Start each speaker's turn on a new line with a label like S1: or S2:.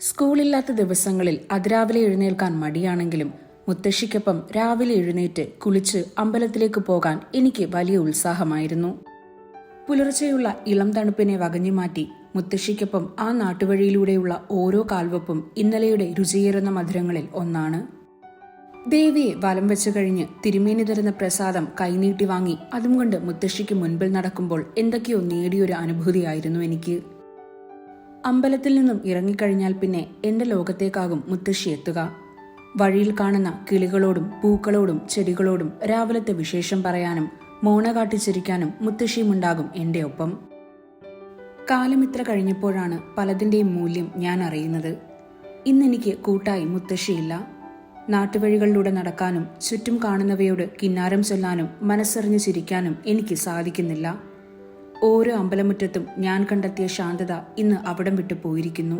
S1: സ്കൂളില്ലാത്ത ദിവസങ്ങളിൽ അതിരാവിലെ എഴുന്നേൽക്കാൻ മടിയാണെങ്കിലും മുത്തശ്ശിക്കൊപ്പം രാവിലെ എഴുന്നേറ്റ് കുളിച്ച് അമ്പലത്തിലേക്ക് പോകാൻ എനിക്ക് വലിയ ഉത്സാഹമായിരുന്നു. പുലർച്ചെയുള്ള ഇളം തണുപ്പിനെ വകഞ്ഞു മാറ്റി മുത്തശ്ശിക്കൊപ്പം ആ നാട്ടുവഴിയിലൂടെയുള്ള ഓരോ കാൽവെപ്പും ഇന്നലെയുടെ രുചിയേറുന്ന മധുരങ്ങളിൽ ഒന്നാണ്. ദേവിയെ വലം വെച്ചു കഴിഞ്ഞ് തിരുമേനി തരുന്ന പ്രസാദം കൈനീട്ടി വാങ്ങി അതും കൊണ്ട് മുത്തശ്ശിക്ക് മുൻപിൽ നടക്കുമ്പോൾ എന്തൊക്കെയോ നേടിയൊരു അനുഭൂതിയായിരുന്നു എനിക്ക്. അമ്പലത്തിൽ നിന്നും ഇറങ്ങിക്കഴിഞ്ഞാൽ പിന്നെ എന്റെ ലോകത്തേക്കാകും മുത്തശ്ശി എത്തുക. വഴിയിൽ കാണുന്ന കിളികളോടും പൂക്കളോടും ചെടികളോടും രാവിലത്തെ വിശേഷം പറയാനും മോണ കാട്ടിച്ചിരിക്കാനും മുത്തശ്ശിയുമുണ്ടാകും എന്റെ ഒപ്പം. കാലമിത്ര കഴിഞ്ഞപ്പോഴാണ് പലതിന്റെയും മൂല്യം ഞാൻ അറിയുന്നത്. ഇന്നെനിക്ക് കൂട്ടായി മുത്തശ്ശിയില്ല. നാട്ടുവഴികളിലൂടെ നടക്കാനും ചുറ്റും കാണുന്നവയോട് കിന്നാരം ചൊല്ലാനും മനസ്സറിഞ്ഞ് ചിരിക്കാനും എനിക്ക് സാധിക്കുന്നില്ല. ഓരോ അമ്പലമുറ്റത്തും ഞാൻ കണ്ടെത്തിയ ശാന്തത ഇന്ന് അവിടം വിട്ടു പോയിരിക്കുന്നു.